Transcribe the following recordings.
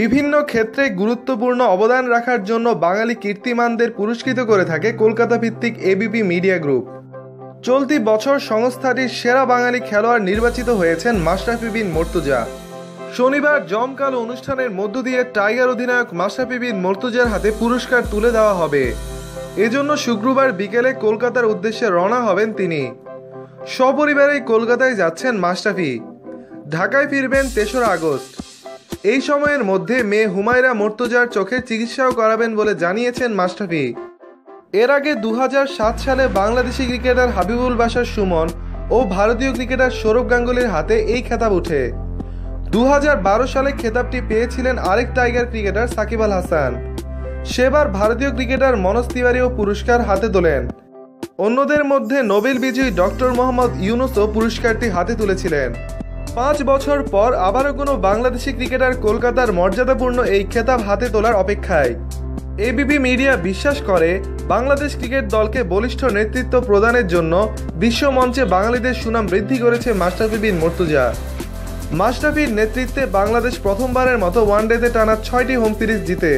বিভিন্ন ক্ষেত্রে গুরুত্বপূর্ণ অবদান রাখার জন্য বাঙালি কীর্তিমানদের পুরস্কৃত করে থাকে কলকাতা ভিত্তিক এবিপি মিডিয়া গ্রুপ। চলতি বছর সংস্থাটির সেরা বাঙালি খেলোয়াড় নির্বাচিত হয়েছেন মাশরাফি বিন মর্তুজা। শনিবার জমকাল অনুষ্ঠানের মধ্য দিয়ে টাইগার অধিনায়ক মাশরাফি বিন মর্তুজার হাতে পুরস্কার তুলে দেওয়া হবে। এজন্য শুক্রবার বিকেলে কলকাতার উদ্দেশ্যে রওনা হবেন তিনি। সপরিবারেই কলকাতায় যাচ্ছেন মাশরাফি। ঢাকায় ফিরবেন তেসরা আগস্ট। এই সময়ের মধ্যে মেয়ে হুমায়রা মর্তুজার চোখের চিকিৎসাও করাবেন বলে জানিয়েছেন মাশরাফি এর আগে দু হাজার সাত সালে বাংলাদেশি ক্রিকেটার হাবিবুল বাশার সুমন ও ভারতীয় ক্রিকেটার সৌরভ গাঙ্গুলির হাতে এই খেতাব ওঠে। দু সালে খেতাবটি পেয়েছিলেন আরেক টাইগার ক্রিকেটার সাকিব আল হাসান। সেবার ভারতীয় ক্রিকেটার মনোজ তিওয়ারিও পুরস্কার হাতে তোলেন। অন্যদের মধ্যে নোবেল বিজয়ী ডক্টর মোহাম্মদ ইউনুসও পুরস্কারটি হাতে তুলেছিলেন। পাঁচ বছর পর আবারও কোনো বাংলাদেশি ক্রিকেটার কলকাতার মর্যাদাপূর্ণ এই খেতাব হাতে তোলার অপেক্ষায়। এবিপি মিডিয়া বিশ্বাস করে, বাংলাদেশ ক্রিকেট দলকে বলিষ্ঠ নেতৃত্ব প্রদানের জন্য বিশ্ব মঞ্চে বাঙালিদের সুনাম বৃদ্ধি করেছে মাশরাফি বিন মর্তুজা। মাশরাফির নেতৃত্বে বাংলাদেশ প্রথমবারের মতো ওয়ানডেতে টানা ছয়টি হোম সিরিজ জিতে।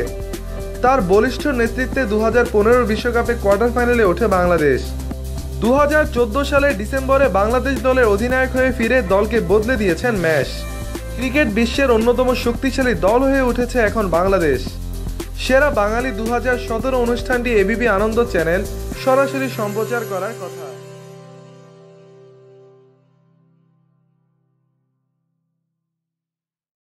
তার বলিষ্ঠ নেতৃত্বে দু হাজার বিশ্বকাপে কোয়ার্টার ফাইনালে ওঠে বাংলাদেশ। দু সালের ডিসেম্বরে বাংলাদেশ দলের অধিনায়ক হয়ে ফিরে দলকে বদলে দিয়েছেন ম্যাশ। ক্রিকেট বিশ্বের অন্যতম শক্তিশালী দল হয়ে উঠেছে এখন বাংলাদেশ। সেরা বাঙালি দু হাজার সতেরো অনুষ্ঠানটি এবিপি আনন্দ চ্যানেল সরাসরি সম্প্রচার করার কথা।